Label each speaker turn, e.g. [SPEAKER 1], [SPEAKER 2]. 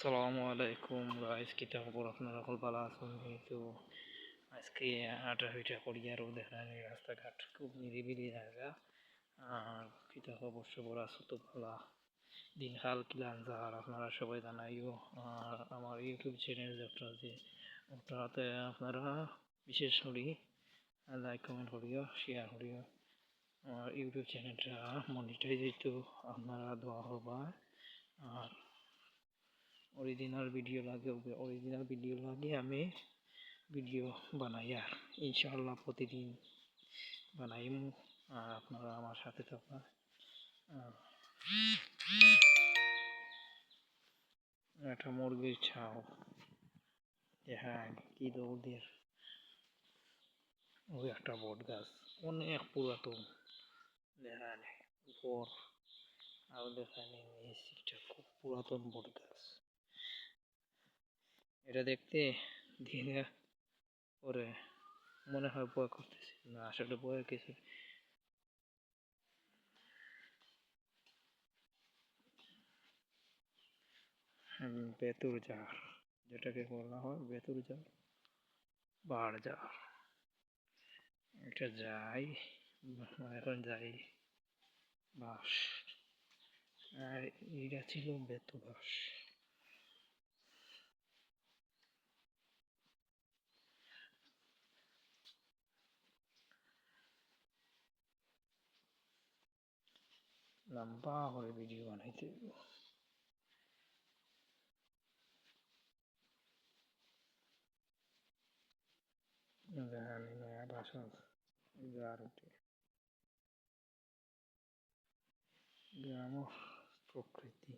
[SPEAKER 1] আসসালামু আলাইকুম গাইস কিতা খবর আপনারা সকল ভালো আছেন? কিন্তু আজকে আটা পিঠা করি, আরও দেখেন এই রাস্তাঘাট খুব নিরিবিলি জায়গা। আর কিতা খবর? সবর আছে তো ভালো। দিনকাল কিলান যার আপনারা সবাই জানাইও। আর আমার ইউটিউব চ্যানেল যেটা আছে, ওটাতে আপনারা বিশেষ করে লাইক কমেন্ট করিও শেয়ার করিও। আমার ইউটিউব চ্যানেলটা মনিটাইজ হইতো, আপনারা দোয়া হবা আর অরিজিনাল ভিডিও লাগে অরিজিনাল ভিডিও লাগে আমি ভিডিও বানাই আর, ইনশাআল্লাহ প্রতিদিন বানাইম, আর আপনারা আমার সাথে থাকবা একটা মুরগির ছাও হ্যাঁ কি দৌড়দের ওই একটা বট গাছ, অনেক পুরাতন। দেখা নেই আরও দেখা খুব পুরাতন বট গাছ। এটা দেখতে দিনে পরে মনে হয় ভয় করতেছে, না আসলে ভয়ের কিছু বেতুর জার যেটাকে বলা হয় বেতুর জার বাড় জার এটা যাই এখন যাই বাস। আর এটা ছিল বেতু বাস। लंबा होए वीडियो नहीं थे नया भाषा Vediamo, proprietà.